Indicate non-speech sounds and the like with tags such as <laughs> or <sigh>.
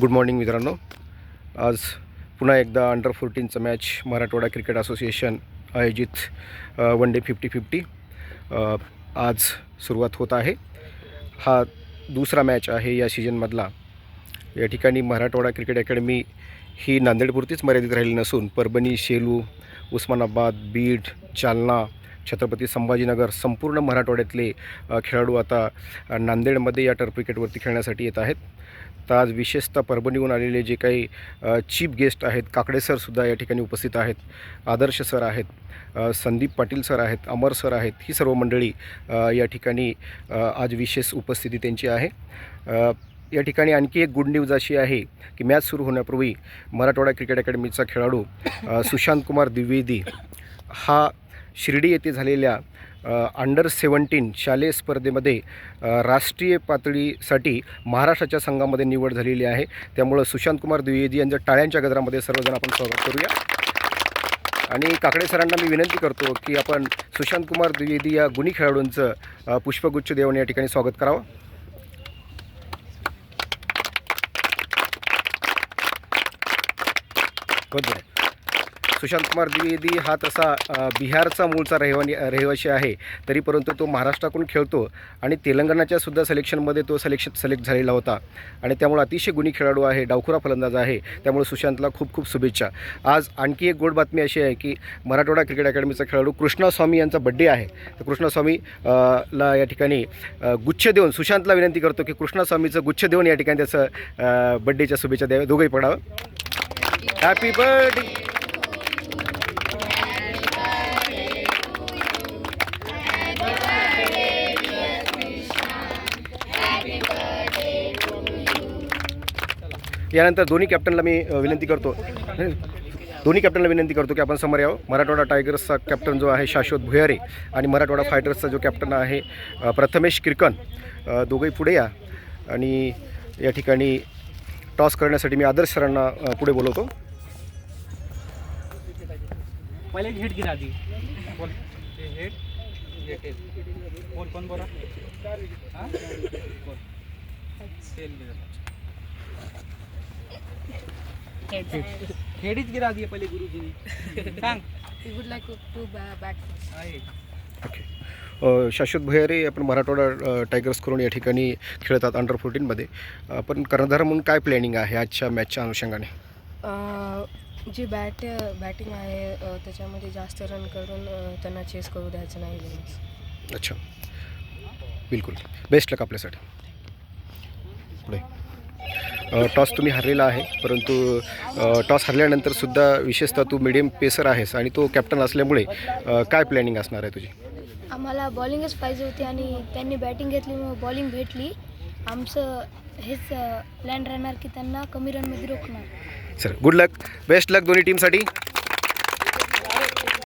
Good morning मित्रांनो. आज पुन्हा एकदा अंडर फोर्टीनचं मॅच मराठवाडा क्रिकेट असोसिएशन आयोजित वन डे फिफ्टी फिफ्टी आज सुरुवात होत आहे. हा दुसरा मॅच आहे या सीजनमधला या ठिकाणी मराठवाडा क्रिकेट अकॅडमी ही नांदेडपुरतीच मर्यादित राहिली नसून परभणी शेलू उस्मानाबाद बीड जालना छत्रपती संभाजीनगर संपूर्ण मराठवाड्यातले खेळाडू आता नांदेडमध्ये या टर्फ क्रिकेटवरती खेळण्यासाठी येत आहेत. तर आज विशेषतः परभणीहून आलेले जे काही चीफ गेस्ट आहेत काकडे सरसुद्धा या ठिकाणी उपस्थित आहेत. आदर्श सर आहेत संदीप पाटील सर आहेत अमर सर आहेत ही सर्व मंडळी या ठिकाणी आज विशेष उपस्थिती त्यांची आहे. या ठिकाणी आणखी एक गुड न्यूज अशी आहे की मॅच सुरू होण्यापूर्वी मराठवाडा क्रिकेट अकॅडमीचा खेळाडू सुशांत कुमार द्विवेदी हा शिर्डी येथे झालेल्या अंडर सेवन्टीन शालेय स्पर्धेमध्ये राष्ट्रीय पातळीसाठी महाराष्ट्राच्या संघामध्ये निवड झालेली आहे. त्यामुळं सुशांत कुमार द्विवेदी यांच्या टाळ्यांच्या गजरामध्ये सर्वजण आपण स्वागत करूया. आणि काकडे सरांना मी विनंती करतो की आपण सुशांत कुमार द्विवेदी या गुणी खेळाडूंचं पुष्पगुच्छ देऊन या ठिकाणी स्वागत करावं. बहुत सुशांत कुमार द्विवेदी हा तसा बिहारचा मूळचा रहिवानी रहिवासी आहे. तरी परंतु तो महाराष्ट्राकडून खेळतो आणि तेलंगणाच्या सुद्धा सिलेक्शनमध्ये तो सिलेक्शन सिलेक्ट झालेला होता. आणि त्यामुळे अतिशय गुणी खेळाडू आहे डावखुरा फलंदाज आहे. त्यामुळे सुशांतला खूप खूप शुभेच्छा. आज आणखी एक गोड बातमी अशी आहे की मराठवाडा क्रिकेट अकॅडमीचा खेळाडू कृष्णास्वामी यांचा बड्डे आहे. तर कृष्णास्वामी ला या ठिकाणी गुच्छ देऊन सुशांतला विनंती करतो की कृष्णास्वामीचं गुच्छ देऊन या ठिकाणी त्याचं बड्डेच्या शुभेच्छा द्याव्या. दोघंही पडावं. हॅपी बर्थडे यानंतर दोन्ही कॅप्टनला मी विनंती करतो. दोन्ही कॅप्टनला विनंती करतो की आपण समोर यावं. मराठवाडा टायगर्सचा कॅप्टन जो आहे शाश्वत भुयारे आणि मराठवाडा फायटर्सचा जो कॅप्टन आहे प्रथमेश किरकन दोघंही पुढे या. आणि या ठिकाणी टॉस करण्यासाठी मी आदर्श सरांना पुढे बोलवतो. पहिले हिट गिरा दी बोल. हे हेड हे टेल बोल कोण बोला? हां? बोल. हेडीच गिरा दिए पहिले गुरुजीने. <laughs> सांग. ओके अ, शाश्वत भुयारे आपण मराठवाडा टायगर्स करून या ठिकाणी खेळतात अंडर फोर्टीनमध्ये पण कर्णधार म्हणून काय प्लॅनिंग आहे आजच्या मॅचच्या अनुषंगाने? अं, जी बॅट बॅटिंग आहे त्याच्यामध्ये जास्त रन करून त्यांना चेस करू द्यायचं नाही. अच्छा. बिलकुल. बेस्ट लक आपल्यासाठी. पुढे. टॉस तुम्ही हरलेला आहे परंतु टॉस हरल्यानंतर सुद्धा विशेषतः तू मिडियम पेसर आहेस आणि तो कॅप्टन असल्यामुळे काय प्लॅनिंग असणार आहे तुझी? आम्हाला बॉलिंगच पाहिजे होती आणि त्यांनी बॅटिंग घेतली मग बॉलिंग भेटली. आमचं हेच लँड राहणार की त्यांना कमी रनमध्ये रोखणार. Sir good luck best luck दोन्ही टीमसाठी